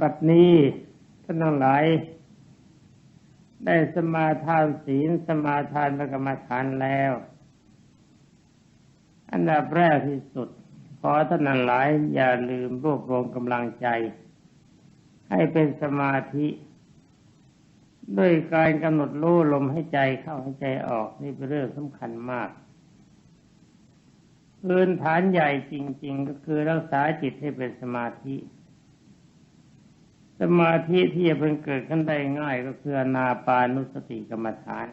บัดนี้ท่านทั้งหลาย ได้สมาทานศีลสมาทานพระกรรมฐานแล้ว อันดับแรกที่สุด ขอท่านทั้งหลาย อย่าลืมรวบรวมกำลังใจ ให้เป็นสมาธิ ด้วยการกำหนดรู้ลมให้ใจเข้าให้ใจออกนี่เป็นเรื่องสำคัญมากพื้นฐานใหญ่จริง ๆ ก็คือรักษาจิตให้เป็นสมาธิ สมาธิที่จะเป็นเกิดขึ้นได้ง่ายก็คืออนาปานุสติกรรมฐาน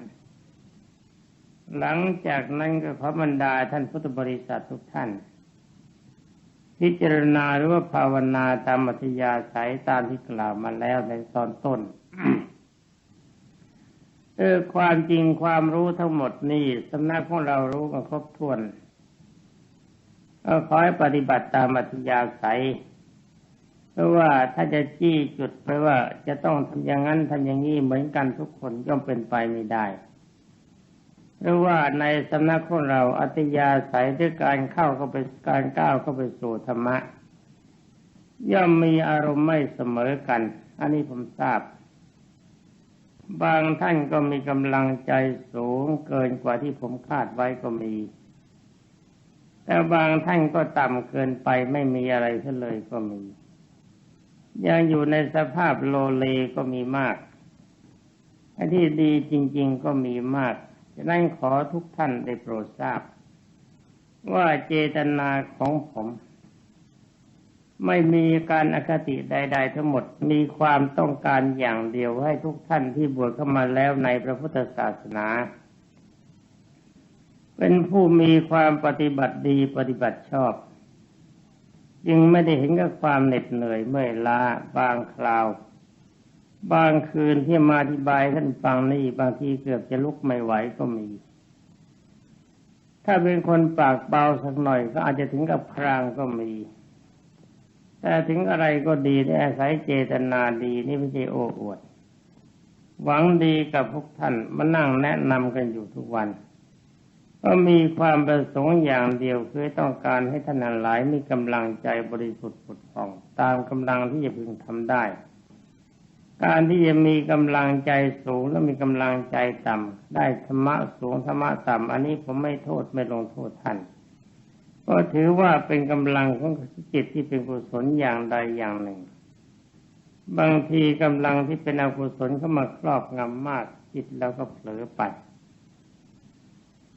หลังจากนั้นก็ขอบรรดาท่านพุทธบริษัททุกท่าน พิจารณาหรือว่าภาวนาตามอัธยาศัยตามที่กล่าวมาแล้วในตอนต้นเออความจริงความรู้ทั้งหมดนี่สำนักของเรารู้กันครบถ้วนก็ขอให้ปฏิบัติตามอัธยาศัย ราะว่าถ้าจะจี้จุดไปว่าจะต้องทำอย่างนั้นทำอย่างนี้เหมือนกันทุกคนย่อมเป็นไปไม่ได้หรือว่าในสำนักของเราอัตยาศัยด้วยการเข้าเข้าไปการก้าวเข้าไปสู่ธรรมะ ย่อมมีอารมณ์ไม่เสมอกัน อันนี้ผมทราบ บางท่านก็มีกำลังใจสูงเกินกว่าที่ผมคาดไว้ก็มี แต่บางท่านก็ต่ำเกินไปไม่มีอะไรเลยก็มี ยังอยู่ในสภาพโลเลก็มีมากอันที่ดีจริง ๆ ก็มีมากฉะนั้นขอทุกท่านได้โปรดทราบ ว่าเจตนาของผม ไม่มีการอคติใด ๆ ทั้งหมดมีความต้องการอย่างเดียวให้ทุกท่านที่บวชเข้ามาแล้วในพระพุทธศาสนา เป็นผู้มีความปฏิบัติดีปฏิบัติชอบ จึงไม่ได้เห็นกับความเหน็ดเหนื่อยเมื่อยล้าบางคราว บางคืนที่มาอธิบายท่านฟังนี่บางทีเกือบจะลุกไม่ไหวก็มี ถ้าเป็นคนปากเบาสักหน่อยก็อาจจะถึงกับครางก็มี แต่ถึงอะไรก็ดีได้อาศัยเจตนาดีนี่ไม่ใช่โอ้อวด หวังดีกับพวกท่านมานั่งแนะนำกันอยู่ทุกวัน ก็มีความประสงค์อย่างเดียวคือต้องการให้ท่านหลายมีกำลังใจบริสุทธิ์ผุดผ่อง ตามกำลังที่จะพึงทำได้ การที่จะมีกำลังใจสูงและมีกำลังใจต่ำได้ธรรมะสูงธรรมะต่ำอันนี้ผมไม่โทษไม่ลงโทษท่านก็ถือว่าเป็นกำลังของจิตที่เป็นกุศลอย่างใดอย่างหนึ่ง บางทีกำลังที่เป็นอกุศลเข้ามาครอบงำมากจิตแล้วก็เผลอไป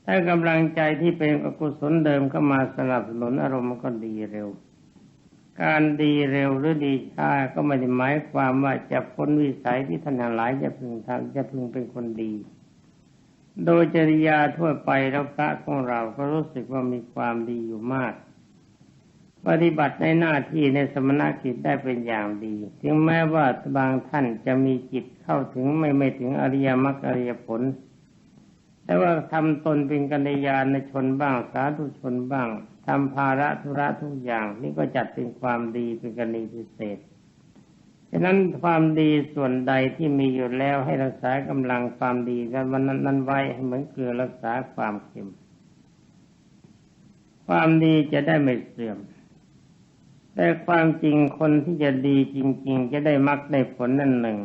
ถ้ากำลังใจที่เป็นอกุศลเดิมเข้ามาสนับสนุนอารมณ์ก็ดีเร็ว การดีเร็วหรือดีช้าก็ไม่ได้หมายความว่าจะพ้นวิสัยที่ท่านทั้งหลายจะพึงทำจะพึงเป็นคนดี โดยจริยาทั่วไปแล้วพระของเราก็รู้สึกว่ามีความดีอยู่มากปฏิบัติในหน้าที่ในสมณกิจได้เป็นอย่างดี ถึงแม้ว่าบางท่านจะมีจิตเข้าถึงไม่ไม่ถึงอริยมรรคอริยผล แต่ว่าทำตนเป็นกัลยาณชนบ้างสาธุชนบ้างทำภาระธุระทุกอย่าง นี่ก็จัดเป็นความดีเป็นกรณีพิเศษฉะนั้นความดีส่วนใดที่มีอยู่แล้วให้รักษากำลังความดีกันวันนั้นนั้นไว้เหมือนเกลือรักษาความเค็ม ความดีจะได้ไม่เสื่อม แต่ความจริงคนที่จะดีจริง ๆ จะได้มักได้ผลนั่นหนึ่ง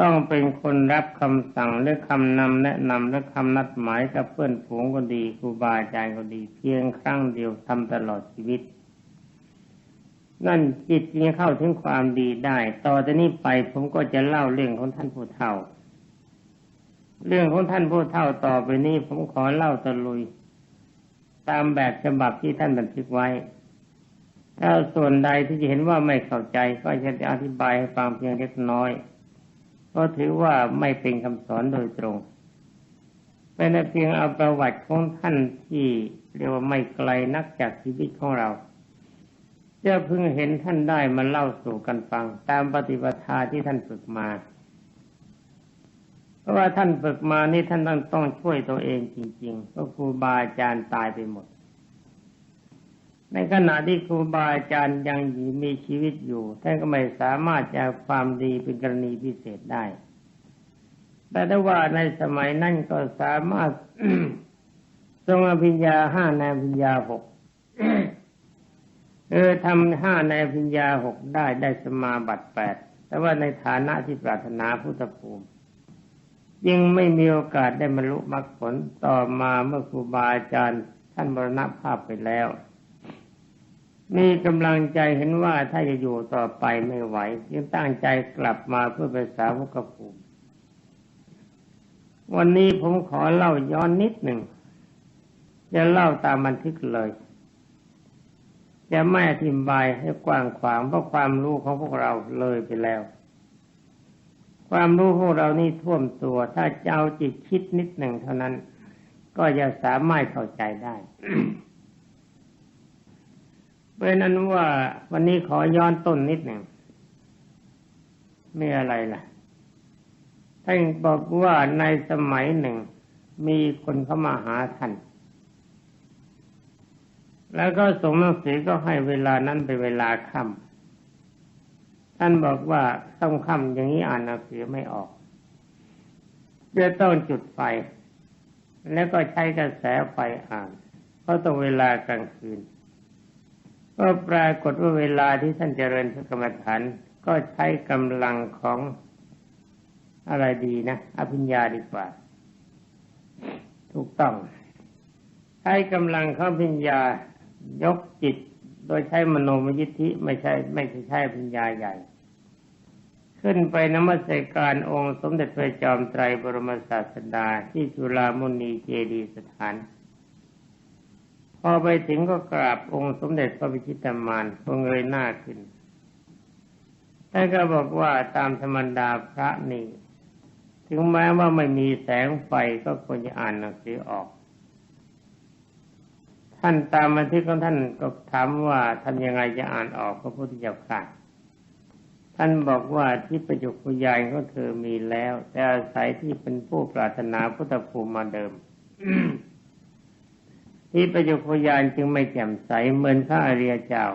ต้องเป็นคนรับคำสั่งหรือคำนำแนะนำและคำนัดหมายกับเพื่อนฝูงก็ดีครูบาอาจารย์ก็ดี เพียงครั้งเดียวทำตลอดชีวิต นั่นจิตจึงเข้าถึงความดีได้ ต่อจากนี้ไปผมก็จะเล่าเรื่องของท่านผู้เฒ่า เรื่องของท่านผู้เฒ่าต่อไปนี้ผมขอเล่าตะลุย ตามแบบฉบับที่ท่านบันทึกไว้ ถ้าส่วนใดที่จะเห็นว่าไม่เข้าใจก็จะอธิบายให้ฟังเพียงเล็กน้อย เพราะถือว่าไม่เป็นคำสอนโดยตรง เป็นเพียงเอาประวัติของท่านที่เรียกว่าไม่ไกลนักจากชีวิตของเราจะเพิ่งเห็นท่านได้มาเล่าสู่กันฟัง ตามปฏิปทาที่ท่านฝึกมา เพราะว่าท่านฝึกมานี่ท่านต้องต้องช่วยตัวเองจริงๆเพราะครูบาอาจารย์ตายไปหมด ในขณะที่ครูบาอาจารย์ยังมีชีวิตอยู่ท่านก็ไม่สามารถจะความดีเป็นกรณีพิเศษได้ แต่ถ้าว่าในสมัยนั้นก็สามารถทรงอภิญญาห้าในอภิญญาหกเออทำห้าในพิญญาหกได้ได้สมาบัติแปดแต่ว่าในฐานะที่ปรารถนาพุทธภูมิยังไม่มีโอกาสได้บรรลุมรรคผลต่อมาเมื่อครูบาอาจารย์ท่านมรณภาพไปแล้ว มีกำลังใจเห็นว่าถ้าจะอยู่ต่อไปไม่ไหวยังตั้งใจกลับมาเพื่อไปสาวกภูมิ วันนี้ผมขอเล่าย้อนนิดหนึ่งจะเล่าตามบันทึกเลย จะไม่อธิบายให้กว้างขวางเพราะความรู้ของพวกเราเลยไปแล้ว ความรู้ของเรานี่ท่วมตัว ถ้าเจ้าจิตคิดนิดหนึ่งเท่านั้น ก็จะสามารถเข้าใจได้ เพราะนั้นว่าวันนี้ขอย้อนต้นนิดหนึ่งไม่อะไรล่ะท่านบอกว่าในสมัยหนึ่ง มีคนเข้ามาหาท่าน แล้วก็ส่งหนังสือก็ให้เวลานั้นเป็นเวลาค่ำท่านบอกว่าต้องค่ำอย่างนี้อ่านหนังสือไม่ออกจะต้องจุดไฟ แล้วก็ใช้กระแสไฟอ่านเพราะต้องเวลากลางคืน ก็ปรากฏว่าเวลาที่ท่านเจริญพระกรรมฐานก็ใช้กำลังของอะไรดีนะ อภิญญาดีกว่า ถูกต้อง ใช้กำลังของอภิญญายกจิต โดยใช้มโนมยิทธิไม่ใช่ ไม่ใช่ใช้อภิญญาใหญ่ ขึ้นไปนมัสการองค์สมเด็จพระจอมไตรบรมศาสดาที่จุฬามณีเจดีสถาน พอไปถึงก็กราบองค์สมเด็จพระพิชิตามานพงเงยหน้าขึ้นท่านก็บอกว่าตามธรรมดาพระนี่ ถึงแม้ว่าไม่มีแสงไฟก็ควรจะอ่านหนังสือออก ท่านตามบันทึกของท่านก็ถามว่าทำยังไงจะอ่านออกพระพุทธเจ้าค่ะท่านบอกว่าที่ประจุกุยายก็เธอมีแล้ว แต่อาศัยที่เป็นผู้ปรารถนาพุทธภูมิมาเดิม ที่ประโยคพยานจึงไม่แจ่มใสเหมือนพระอริยเจ้า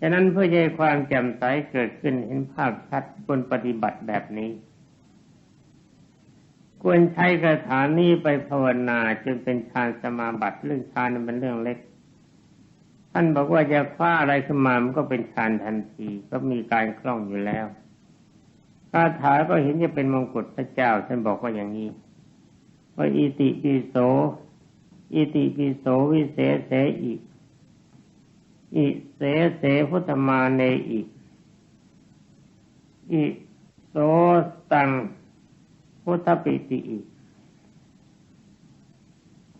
ฉะนั้นเพื่อให้ความแจ่มใสเกิดขึ้นเห็นภาพชัดควรปฏิบัติแบบนี้ ควรใช้คาถานี้ไปภาวนาจนเป็นฌานสมาบัติเรื่องฌานนั้นเป็นเรื่องเล็ก ท่านบอกว่าจะคว้าอะไรขึ้นมามันก็เป็นฌานทันทีก็มีการคล่องอยู่แล้วคาถาก็เห็นจะเป็นมงกุฎพระเจ้าท่านบอกว่าอย่างนี้ว่าอิติปิโส อิติปิโสวิเศษเสอิอิเสเสพุทธมาเนอิอิโสตังพุทธปิติอิ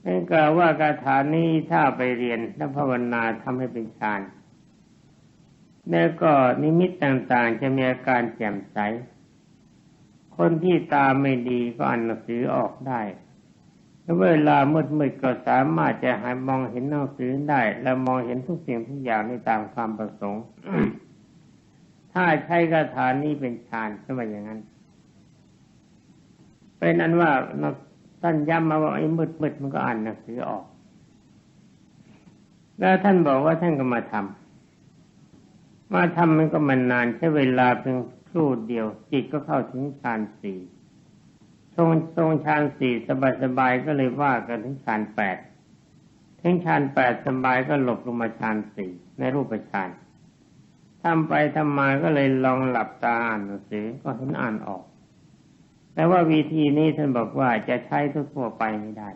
นั่นกล่าวว่าคาถานี้ถ้าไปเรียนและภาวนาทำให้เป็นฌานแล้วก็นิมิตต่างๆ จะมีอาการแจ่มใส คนที่ตาไม่ดีก็อ่านหนังสือออกได้ เวลามืดมืดก็สามารถจะหามองเห็นหนังสือได้ และมองเห็นทุกสิ่งทุกอย่างในตามความประสงค์ ถ้าใช้คาถานี้เป็นฌานก็ว่าอย่างนั้น เป็นอันว่าท่านย้ำมาว่าไอ้มืดมืดมันก็อ่านหนังสือออก แล้วท่านบอกว่าท่านก็มาทำมาทำมันก็มันนานใช้เวลาเพียงครู่เดียวจิตก็เข้าถึงฌานสี่ รงทรงฌานสี่สบายสบายก็เลยว่ากันถึงฌานแปดถึงฌานแปดสบายก็หลบลงมาฌานสี่ในรูปฌานทำไปทำมาก็เลยลองหลับตาอ่านหนังสือก็เห็นอ่านออก แต่ว่าวิธีนี้ท่านบอกว่าจะใช้ทั่วไปไม่ได้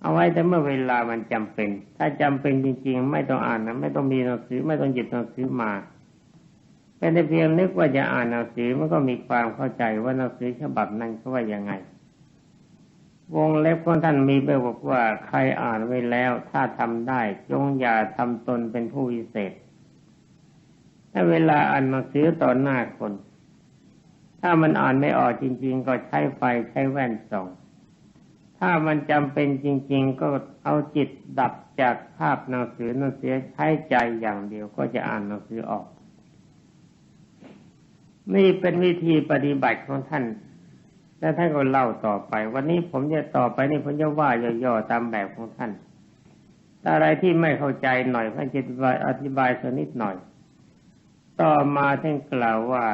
เอาไว้แต่เมื่อเวลามันจำเป็น ถ้าจำเป็นจริง ๆ ไม่ต้องอ่านนะไม่ต้องมีหนังสือไม่ต้องหยิบหนังสือมา เป็นแต่เพียงนึกว่าจะอ่านหนังสือมันก็มีความเข้าใจว่าหนังสือฉบับนั้นเขาว่ายังไง วงเล็บของท่านมีไปบอกว่าใครอ่านไว้แล้วถ้าทำได้จงอย่าทำตนเป็นผู้วิเศษ ถ้าเวลาอ่านหนังสือต่อหน้าคน ถ้ามันอ่านไม่ออกจริง ๆ ก็ใช้ไฟใช้แว่นส่องถ้ามันจำเป็นจริง ๆ ก็เอาจิตดับจากภาพหนังสือหนังสือใช้ใจอย่างเดียวก็จะอ่านหนังสือออก นี่เป็นวิธีปฏิบัติของท่าน และท่านก็เล่าต่อไป วันนี้ผมจะต่อไปนี่ผมจะว่าย่อๆตามแบบของท่านอะไรที่ไม่เข้าใจหน่อยท่านจะอธิบายสักนิดหน่อย ต่อมาท่านกล่าวว่า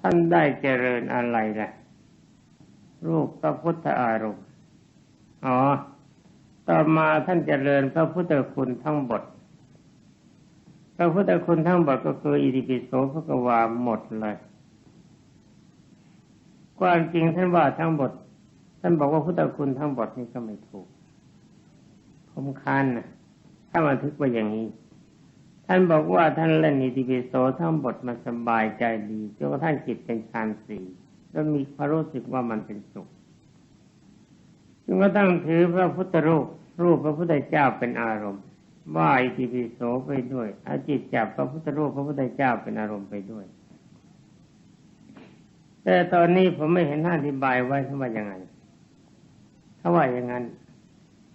ท่านได้เจริญอะไรล่ะรูปพระพุทธอารมณ์ อ๋อ ต่อมาท่านเจริญพระพุทธคุณทั้งบท พระพุทธคุณทั้งบทก็คืออิติปิโสพระกวาหมดเลยความจริงท่านว่าทั้งบทท่านบอกว่าพุทธคุณทั้งบทนี่ก็ไม่ถูก ผมค้านนะถ้ามาทึกว่าอย่างนี้ ท่านบอกว่าท่านเล่นอิติปิโสทั้งบทมาสบายใจดีจนกระทั่งจิตเป็นฌานสี่แล้วมีความรู้สึกว่ามันเป็นสุขจึงก็ตั้งถือพระพุทธรูปรูปพระพุทธเจ้าเป็นอารมณ์ ว่าอิติปิโสไปด้วยอาจิตจับพระพุทธรูปพระพุทธเจ้าเป็นอารมณ์ไปด้วย แต่ตอนนี้ผมไม่เห็นท่านอธิบายไว้เขาว่ายังไงเขาว่าอย่างนั้น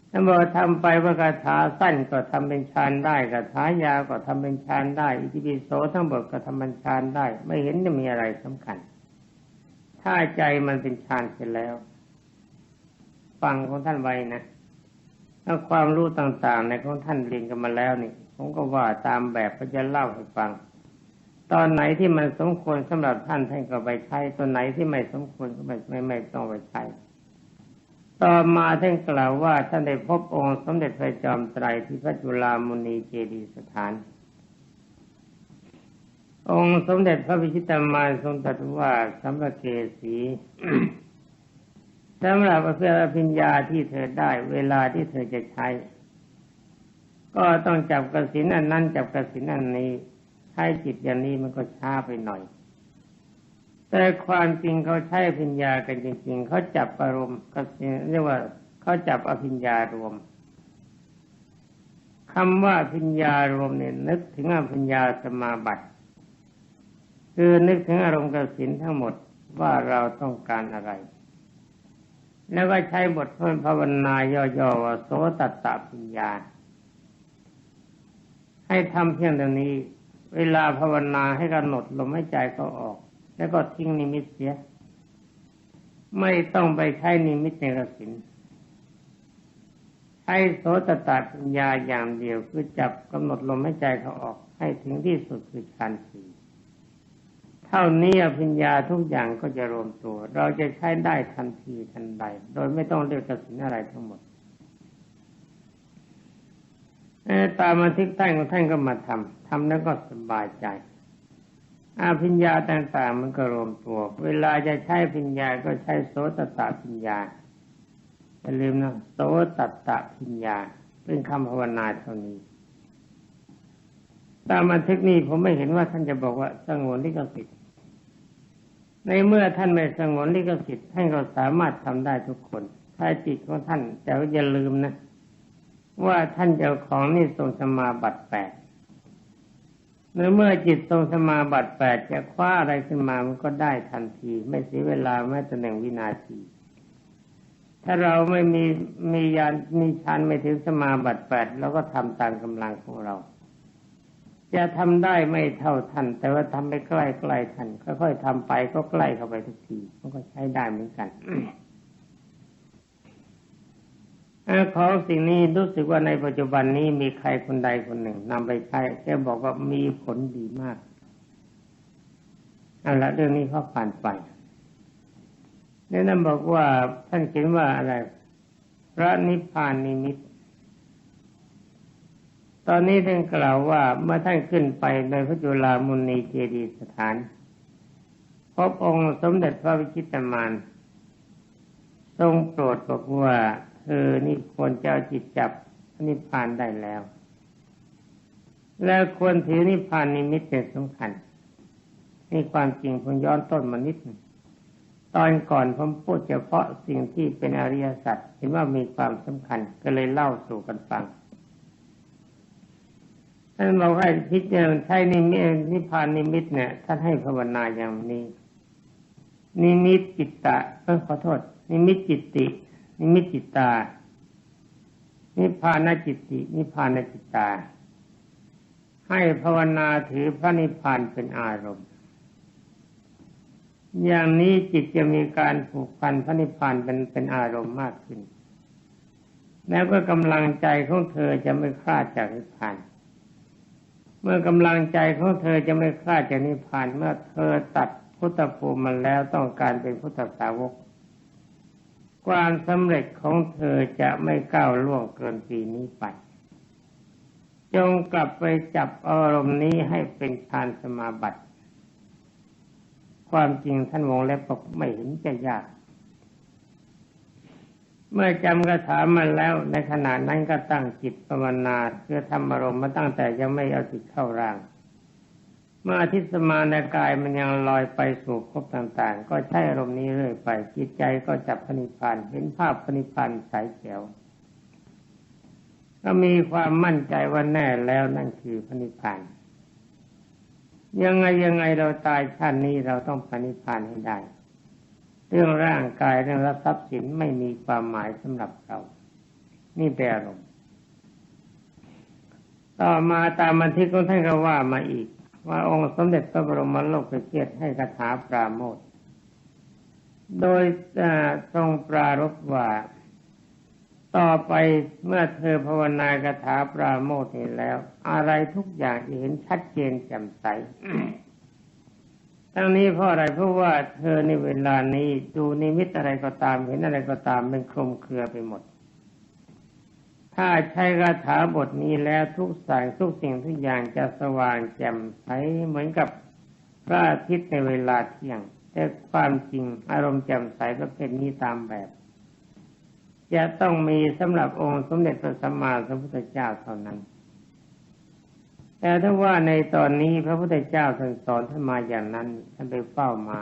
ท่านบอกทำไปว่าคาถาสั้นก็ทำเป็นฌานได้คาถายาวก็ทำเป็นฌานได้ อิติปิโสทั้งหมดก็ทำเป็นฌานได้ ไม่เห็นจะมีอะไรสำคัญ ถ้าใจมันเป็นฌานเสร็จแล้ว ฟังของท่านไว้นะ ถ้าความรู้ต่างๆในของท่านเรียนกันมาแล้วนี่ ผมก็ว่าตามแบบก็จะเล่าให้ฟัง ตอนไหนที่มันสมควรสำหรับท่านท่านก็ไปใช้ตอนไหนที่ไม่สมควรก็ไม่ไม่ไม่ต้องไปใช้ต่อมาท่านกล่าวว่าท่านได้พบองค์สมเด็จพระจอมไตรที่พระจุลามุนีเจดียสถาน องค์สมเด็จพระวิชิตามานทรงตรัสว่าสัมภเกสี สำหรับเพื่ออภิญญาที่เธอได้ เวลาที่เธอจะใช้ ก็ต้องจับกระสินอันนั้นจับกระสินอันนี้ใช้จิตอย่างนี้มันก็ช้าไปหน่อย แต่ความจริงเขาใช้อภิญญากันจริง ๆเขาจับอารมณ์กสินเรียกว่าเขาจับอภิญญารวมคำว่าอภิญญารวมเนี่ยนึกถึงอภิญญาสมาบัติคือนึกถึงอารมณ์กสินทั้งหมดว่าเราต้องการอะไร แล้วก็ใช้บทพิ่มภาวนาย่อๆว่าโสตัตตปัญญา ให้ทำเพียงเท่านี้ เวลาภาวนาให้กำหนดลมหายใจก็ออก แล้วก็ทิ้งนิมิตเสีย ไม่ต้องไปใช้นิมิตในกสินใช้โสตตาปัญญาอย่างเดียวคือจับกำหนดลมหายใจเขาออก ให้ถึงที่สุดคือฌานสี่เท่านี้อภิญญาทุกอย่างก็จะรวมตัว เราจะใช้ได้ทันทีทันใด โดยไม่ต้องเรียกกสินอะไรทั้งหมดตามาทิกท่านของท่านก็มาทำทำแล้วก็สบายใจอาพิญญาต่างๆมันก็รวมตัว เวลาจะใช้พิญญาก็ใช้โสตตะพิญญาอย่าลืมนะโสตตะพิญญา เป็นคำภาวนาเท่านี้ตามบันทึกนี้ผมไม่เห็นว่าท่านจะบอกว่าสงวนลิขสิทธิ์ ในเมื่อท่านไม่สงวนลิขสิทธิ์ท่านก็สามารถทำได้ทุกคนถ้าจิตของท่านแต่อย่าลืมนะ ว่าท่านเจ้าของนี่ทรงสมาบัติแปดในเมื่อจิตทรงสมาบัติแปดจะคว้าอะไรขึ้นมามันก็ได้ทันที ไม่เสียเวลาแม้แต่หนึ่งวินาที ถ้าเราไม่มีมียานมีฌานไม่ถึงสมาบัติแปดเราก็ทำตามกำลังของเรา จะทำได้ไม่เท่าท่าน แต่ว่าทำไปใกล้ใกล้ท่านค่อยๆทำไปก็ใกล้เข้าไปทุกทีมันก็ใช้ได้เหมือนกันของสิ่งนี้รู้สึกว่าในปัจจุบันนี้มีใครคนใดคนหนึ่งนำไปใช้แกบอกว่ามีผลดีมากเอาละเรื่องนี้เขาผ่านไปนี่นั่นบอกว่าท่านเขียนว่าอะไร พระนิพพานนิมิต ตอนนี้ท่านกล่าวว่าเมื่อท่านขึ้นไปในพระจุลามุนีเจดีสถาน พบองค์สมเด็จพระวิชิตามานทรงโปรดบอกว่าเธอนี่ควรเจะเอาจิตจับนิพพานได้แล้ว แล้วควรถือนิพพานนิมิตเป็นสำคัญนี่ความจริงผมย้อนต้นมานิดตอนก่อนผมพูดเฉพาะสิ่งที่เป็นอริยสัจเห็นว่ามีความสำคัญก็เลยเล่าสู่กันฟัง ท่านบอกให้พิจารณาใช้นิมิตนิพานนิมิตเนี่ยท่านให้ภาวนาอย่างนี้ นิมิตจิตตะเออขอโทษ นิมิตจิตติ นิมิตจิตตา นิพานจิตติ นิพพานจิตตา ให้ภาวนาถือพระนิพพานเป็นอารมณ์ อย่างนี้จิตจะมีการผูกพันพระนิพพานเป็นเป็นอารมณ์มากขึ้น แล้วก็กำลังใจของเธอจะไม่คลาดจากนิพพาน เมื่อกำลังใจของเธอจะไม่คลาดจากนิพพานเมื่อเธอตัดพุทธภูมิมันแล้วต้องการเป็นพุทธสาวก ความสำเร็จของเธอจะไม่ก้าวล่วงเกินปีนี้ไป จงกลับไปจับอารมณ์นี้ให้เป็นฌานสมาบัติ ความจริงท่านวงเล็บบอกไม่เห็นจะยาก เมื่อจำกระถามาแล้วในขณะนั้นก็ตั้งจิตภาวนาเพื่อทำอารมณ์มาตั้งแต่ยังไม่เอาจิตเข้าร่าง เมื่ออาทิตย์สมาในกายมันยังลอยไปสู่ภพต่างๆ ก็ใช้อารมณ์นี้เรื่อยไปจิตใจก็จับพนิพานเห็นภาพพนิพานใสแจ๋วก็มีความมั่นใจว่าแน่แล้วนั่นคือพนิพานยังไงยังไงเราตายชาตินี้เราต้องพนิพานให้ได้ เรื่องร่างกายเรื่องทรัพย์สินไม่มีความหมายสำหรับเรา นี่เป็นอารมณ์ต่อมาตามบันทึกของท่านก็ว่ามาอีก ว่าองค์สมเด็จพระบรมโลกเกียรติให้คาถาปราโมทโดยทรงปรารบว่า ต่อไปเมื่อเธอภาวนาคาถาปราโมทนี้แล้ว อะไรทุกอย่างจะเห็นชัดเจนแจ่มใส ทั้งนี้เพราะอะไรเพราะว่าเธอในเวลานี้ดูนิมิตอะไรก็ตามเห็นอะไรก็ตามเป็นคลุมเครือไปหมด ถ้าใช้คาถาบทนี้แล้วทุกสิ่งทุกสิ่งทุกอย่างจะสว่างแจ่มใสเหมือนกับพระอาทิตย์ในเวลาเที่ยง แต่ความจริงอารมณ์แจ่มใสประเภทนี้ตามแบบ จะต้องมีสำหรับองค์สมเด็จพระสัมมาสัมพุทธเจ้าเท่านั้น แต่ถ้าว่าในตอนนี้พระพุทธเจ้าท่านสอนท่านมาอย่างนั้นท่านไปเฝ้ามา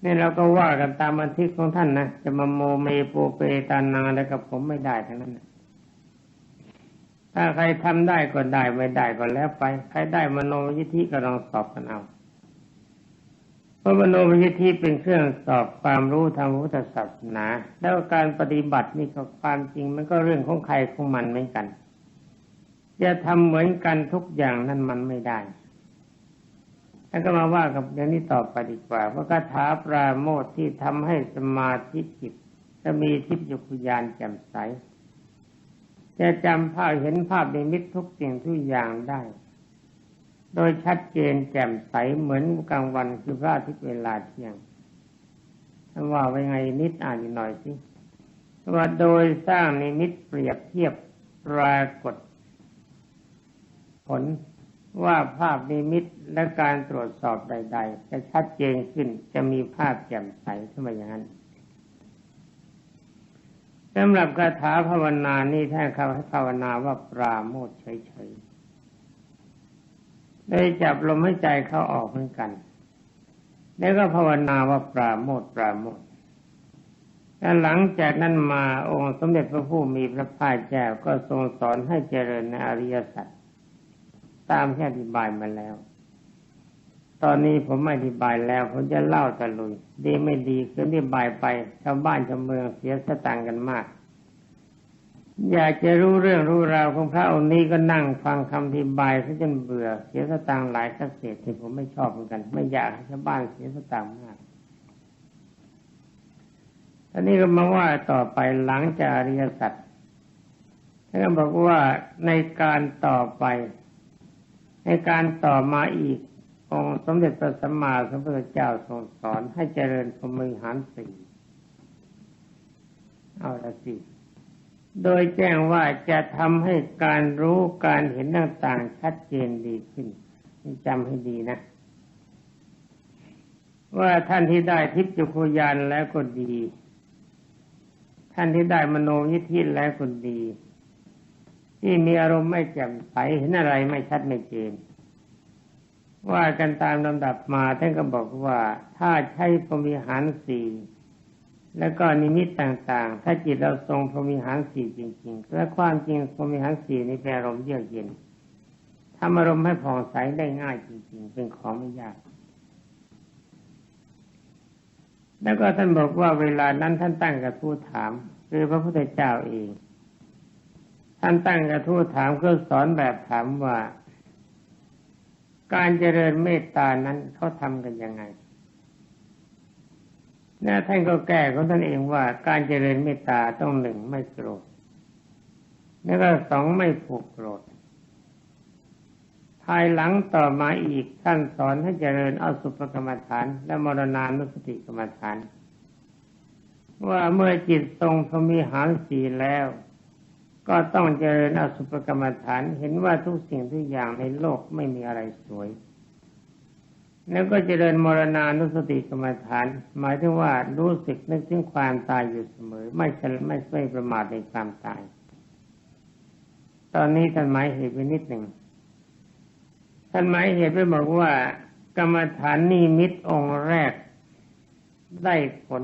เนี่ยเราก็ว่ากันตามบันทึกของท่านนะจะมาโมเมโปเปตานาแล้วกับผมไม่ได้ทั้งนั้นถ้าใครทำได้ก็ได้ไม่ได้ก็แล้วไป ใครได้มโนยิธิก็ลองสอบกันเอาเพราะมโนยิธิเป็นเครื่องสอบความรู้ทางพุทธศาสนา แล้วการปฏิบัตินี่ก็ความจริงมันก็เรื่องของใครของมันเหมือนกัน จะทำเหมือนกันทุกอย่างนั้นมันไม่ได้ แล้วก็มาว่ากับเรื่องนี้ต่อไปดีกว่าว่าคาถาปราโมทที่ทำให้สมาธิจิตจะมีทิพยุญานแจ่มใส จะจำภาพเห็นภาพในมิตทุกสิ่งทุกอย่างได้ โดยชัดเจนแจ่มใสเหมือนกลางวันคือพระอาทิตย์เวลาเที่ยงท่านว่าไว้ไงนิดอ่านอีกหน่อยสิว่าโดยสร้างนิมิตเปรียบเทียบปรากฏ ผลว่าภาพนิมิตและการตรวจสอบใด ๆ จะชัดเจนขึ้นจะมีภาพแจ่มใสขึ้นมาอย่างนั้นสำหรับคาถาภาวนานี่แท้คำภาวนาว่าปราโมทเฉยๆได้จับลมหายใจเข้าออกเหมือนกัน แล้วก็ภาวนาว่าปราโมทปราโมทแล้วหลังจากนั้นมาองค์สมเด็จพระผู้มีพระภาคเจ้าก็ทรงสอนให้เจริญในอริยสัจ ตามที่อธิบายมาแล้ว ตอนนี้ผมไม่อธิบายแล้ว ผมจะเล่าตะลุย ดีไม่ดีคืออธิบายไปชาวบ้านชาวเมืองเสียสตังกันมาก อยากจะรู้เรื่องรู้ราวของพระองค์นี้ก็นั่งฟังคำอธิบายซะจนเบื่อ เสียสตังหลายสักเศษที่ผมไม่ชอบเหมือนกัน ไม่อยากให้ชาวบ้านเสียสตังมากอันนี้ก็มาว่าต่อไปหลังจากอริยสัจท่านก็บอกว่าในการต่อไป ในการต่อมาอีกองสมเด็จพระสัมมาสัมพุทธเจ้าทรงสอนให้เจริญพรมิหารสี่เอาละสิ โดยแจ้งว่าจะทำให้การรู้การเห็นต่างๆชัดเจนดีขึ้นจำให้ดีนะ ว่าท่านที่ได้ทิพย์จุคุยานแล้วก็ดี ท่านที่ได้มโนยิทธิแล้วก็ดี ที่มีอารมณ์ไม่แจ่มใสเห็นอะไรไม่ชัดไม่เจน ว่ากันตามลำดับมาท่านก็บอกว่าถ้าใช้พรมิหารสี่แล้วก็นิมิตต่างๆ ถ้าจิตเราทรงพรมิหารสี่จริง ๆ และความจริงพรมิหารสี่นี้เป็นอารมณ์เยือกเย็นทำอารมณ์ให้ผ่องใสได้ง่ายจริง ๆ เป็นของไม่ยาก แล้วก็ท่านบอกว่าเวลานั้นท่านตั้งกระทู้ถาม คือพระพุทธเจ้าเอง ท่านตั้งกระทู้ถามก็สอนแบบถามว่า การเจริญเมตตานั้นเขาทำกันยังไงนะท่านก็แก้ของท่านเองว่า การเจริญเมตตาต้องหนึ่งไม่โกรธแล้วก็สองไม่ผูกโกรธ ภายหลังต่อมาอีกท่านสอนให้เจริญอสุภกรรมฐาน และมรณานุสติกรรมฐาน ว่าเมื่อจิตทรงพมิหารสีแล้ว ก็ต้องเจริญอสุภกรรมฐานเห็นว่าทุกสิ่งทุกอย่างในโลกไม่มีอะไรสวย แล้วก็เจริญมรณานุสติกรรมฐาน หมายถึงว่ารู้สึกนึกถึงความตายอยู่เสมอ ไม่ฉลไม่ไม่ประมาทในความตาย ตอนนี้ท่านหมายเหตุไปนิดหนึ่งท่านหมายเหตุไปบอกว่ากรรมฐานนิมิตองค์แรกได้ผล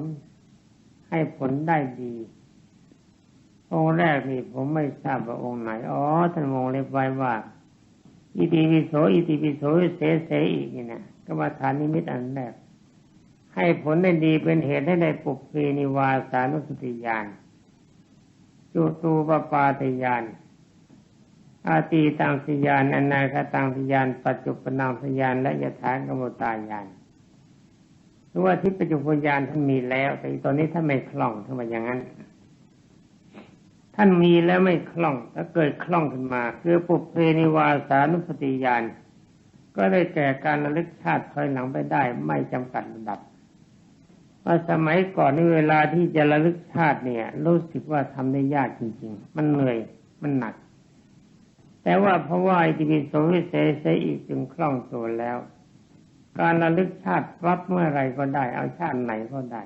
ให้ผลได้ดี องค์แรกนี่ผมไม่ทราบว่าองค์ไหน อ๋อท่านมองเล็บไว้ว่า อิติปิโส อิติปิโสเสเสอีกนี่นะกรรมฐานนิมิตอันแรกให้ผลได้ดีเป็นเหตุให้ได้ปุเพนิวาสานุสติญาณจุตูปปาติญาณอาตีตังสยานอนาคตังสยานปัจจุปนังสยานและยถากรรมตายานรู้ว่าทิพปัจจุบันญาณท่านมีแล้ว แต่ตอนนี้ท่านไม่คล่องทำไมอย่างนั้น ท่านมีแล้วไม่คล่องถ้าเกิดคล่องขึ้นมาคือปุเพนิวาสานุสติญาณก็ได้แก่การระลึกชาติถอยหลังไปได้ ไม่จำกัดระดับว่าสมัยก่อนในเวลาที่จะระลึกชาติเนี่ย รู้สึกว่าทำได้ยากจริง ๆ มันเหนื่อยมันหนัก แต่ว่าเพราะว่าอิติปิโสวิเศษอีกจึงคล่องตัวแล้ว การระลึกชาติรับเมื่อไรก็ได้ เอาชาติไหนก็ได้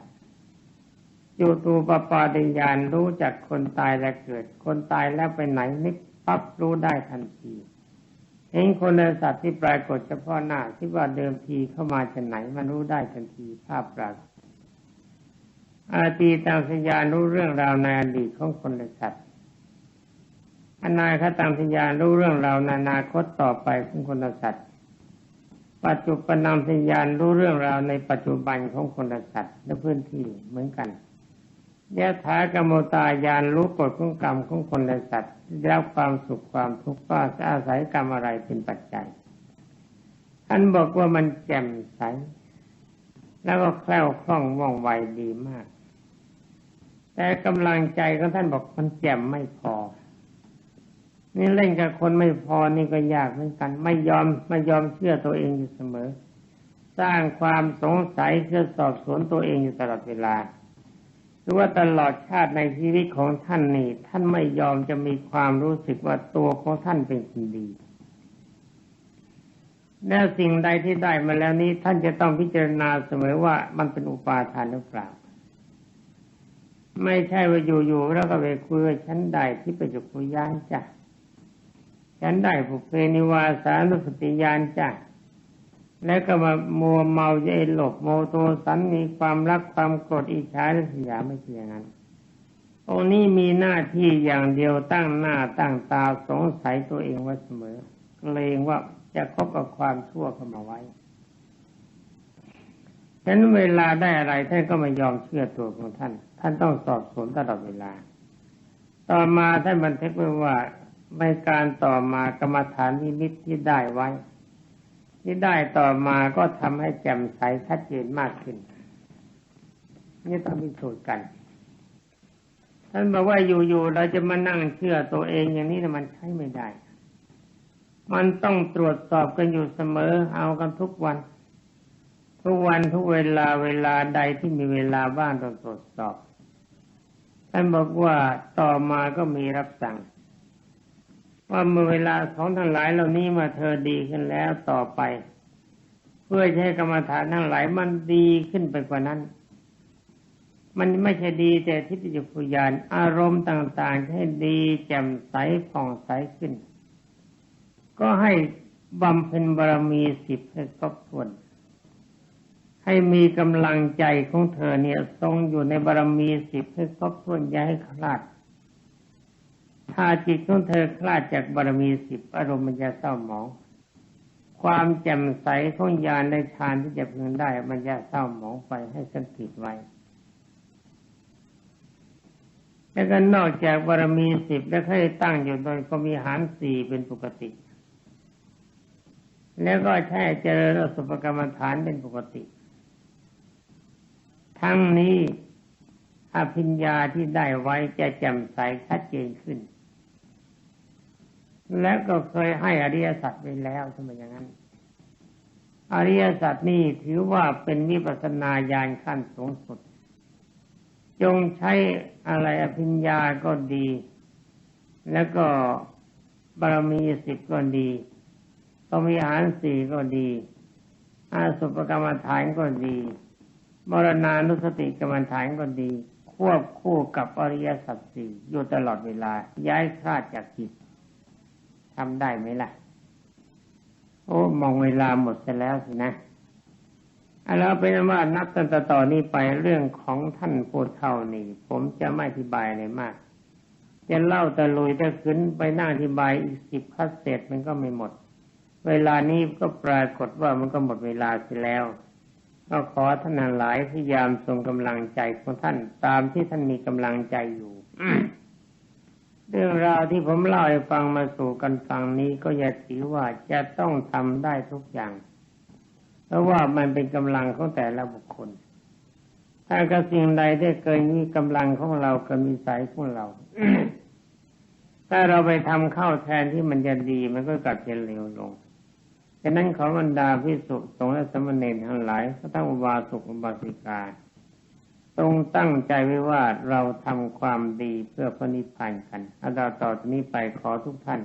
อยู่ตูปปาติญาณรู้จักคนตายและเกิด คนตายแล้วไปไหนนิกปั๊บรู้ได้ทันทีเห็นคนในสัตว์ที่ปรากฏเฉพาะหน้าที่ว่าเดิมทีเข้ามาจากไหนมันรู้ได้ทันทีภาพปรากฏอาตีตามสัญญาณรู้เรื่องราวในอดีตของคนและสัตว์อนาคตามสัญญาณรู้เรื่องราวในอนาคตต่อไปของคนและสัตว์ปัจจุบันนามสัญญาณรู้เรื่องราวในปัจจุบันของคนและสัตว์และพื้นที่เหมือนกัน ยะถากรรมตายานรู้กฎของกรรมของคนและสัตว์ได้รับความสุขความทุกข์ว่าอาศัยกรรมอะไรเป็นปัจจัยท่านบอกว่ามันแจ่มใส แล้วก็แคล่วคล่องว่องไวดีมาก แต่กำลังใจของท่านบอกมันแจ่มไม่พอ นี่เล่นกับคนไม่พอนี่ก็ยากเหมือนกัน ไม่ยอมไม่ยอมเชื่อตัวเองอยู่เสมอ สร้างความสงสัยเพื่อสอบสวนตัวเองอยู่ตลอดเวลา รือว่าตลอดชาติในชีวิตของท่านนี่ท่านไม่ยอมจะมีความรู้สึกว่าตัวของท่านเป็นคนดี แล้วสิ่งใดที่ได้มาแล้วนี้ท่านจะต้องพิจารณาเสมอว่ามันเป็นอุปาทานหรือเปล่า ไม่ใช่ว่าอยู่ๆแล้วก็ไปคุยว่าฉันได้ที่ไปจุกุยานจ้ะฉันได้ผูกเพนิวาสานุสติยานจ้ะ แล้วก็มามัวเมาใจหลบโมโตสันมีความรักความโกรธอิจฉาและสยาไม่ใช่อย่างนั้นองนี้มีหน้าที่อย่างเดียวตั้งหน้าตั้งตาสงสัยตัวเองไว้เสมอเกรงว่าจะคบกับความชั่วเข้ามาไว้ฉะนั้นเวลาได้อะไรท่านก็ไม่ยอมเชื่อตัวของท่าน ท่านต้องสอบสวนตลอดเวลา ต่อมาท่านบันทึกไว้ว่าในการต่อมากรรมฐานนิมิตที่ได้ไว้ ที่ได้ต่อมาก็ทำให้แจ่มใสชัดเจนมากขึ้น นี่ต้องพิสูจน์กัน ท่านบอกว่าอยู่ๆเราจะมานั่งเชื่อตัวเองอย่างนี้มันใช้ไม่ได้ มันต้องตรวจสอบกันอยู่เสมอ เอากันทุกวัน ทุกวันทุกเวลาเวลาใดที่มีเวลาว่างต้องตรวจสอบ ท่านบอกว่าต่อมาก็มีรับสั่ง ว่าเมื่อเวลาของทั้งหลายเหล่านี้มาเธอดีขึ้นแล้วต่อไป เพื่อใช้กรรมฐานทั้งหลายมันดีขึ้นไปกว่านั้น มันไม่ใช่ดีแต่ทิฏฐิปุญญาณอารมณ์ต่างๆให้ดีแจ่มใสผ่องใสขึ้น ก็ให้บำเพ็ญบารมีสิบให้ครบถ้วนให้มีกำลังใจของเธอเนี่ยทรงอยู่ในบารมีสิบให้ครบถ้วนอย่าให้คลาด ถ้าจิตของเธอคลาดจากบารมีสิบอารมณ์มันจะเศร้าหมอง ความแจ่มใสของญาณในฌานที่จะพึงได้ มันจะเศร้าหมองไปให้สันติไว้แล้วก็นอกจากบารมีสิบแล้วให้ตั้งอยู่โดยก็มีหารสี่เป็นปกติ แล้วก็ใช้เจริญสุภกรรมฐานเป็นปกติ ทั้งนี้อภิญญาที่ได้ไว้จะแจ่มใสชัดเจนขึ้น แล้วก็เคยให้อริยสัจไปแล้วทำไมอย่างนั้น อริยสัจนี่ถือว่าเป็นวิปัสนาญาณขั้นสูงสุด จงใช้อะไรอภิญญาก็ดี แล้วก็บารมีสิบก็ดีต้องมีอาหารสี่ก็ดีอาสุปกรรมฐานก็ดีมรณานุสติกรรมฐานก็ดี ควบคู่กับอริยสัจสี่อยู่ตลอดเวลาย้ายคลาดจากจิต ทำได้ไหมล่ะ โอ้มองเวลาหมดไปแล้วสินะเอาแล้วเป็นว่านับตั้งแต่ต่อนนี้ไปเรื่องของท่านโพธิ์เท่านี่ ผมจะไม่อธิบายอะไรมาก จะเล่าแต่ลุยแต่ขึ้นไปนั่งอธิบายอีกสิบคัสเศษมันก็ไม่หมด เวลานี้ก็ปรากฏว่ามันก็หมดเวลาเสียแล้ว ก็ขอท่านหลายพยายามทรงกำลังใจของท่านตามที่ท่านมีกำลังใจอยู่ เรื่องราวที่ผมเล่าให้ฟังมาสู่กันฟังนี้ก็อย่าถือว่าจะต้องทำได้ทุกอย่าง เพราะว่ามันเป็นกำลังของแต่ละบุคคล ถ้ากระสิ่งใดได้เกินนี้กำลังของเราก็มีสายของเรา ถ้าเราไปทำเข้าแทนที่มันจะดีมันก็กลับจะเลวลงฉะนั้นขอบรรดาพิสุสงฆ์และสมณเณรทั้งหลายก็ต้องอุบาสกอุบาสิกา ตรงตั้งใจไว้ว่าเราทำความดีเพื่อพระนิพพานกันอาดาต่อจากนี้ไปขอทุกท่าน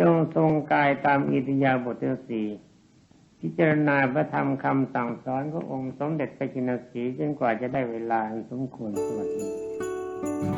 จงทรงกายตามอิทยาบทที่สี่พิจารณาพระธรรมคำสั่งสอนขององค์สมเด็จพระจินสีจนกว่าจะได้เวลาสมควรสวัสดี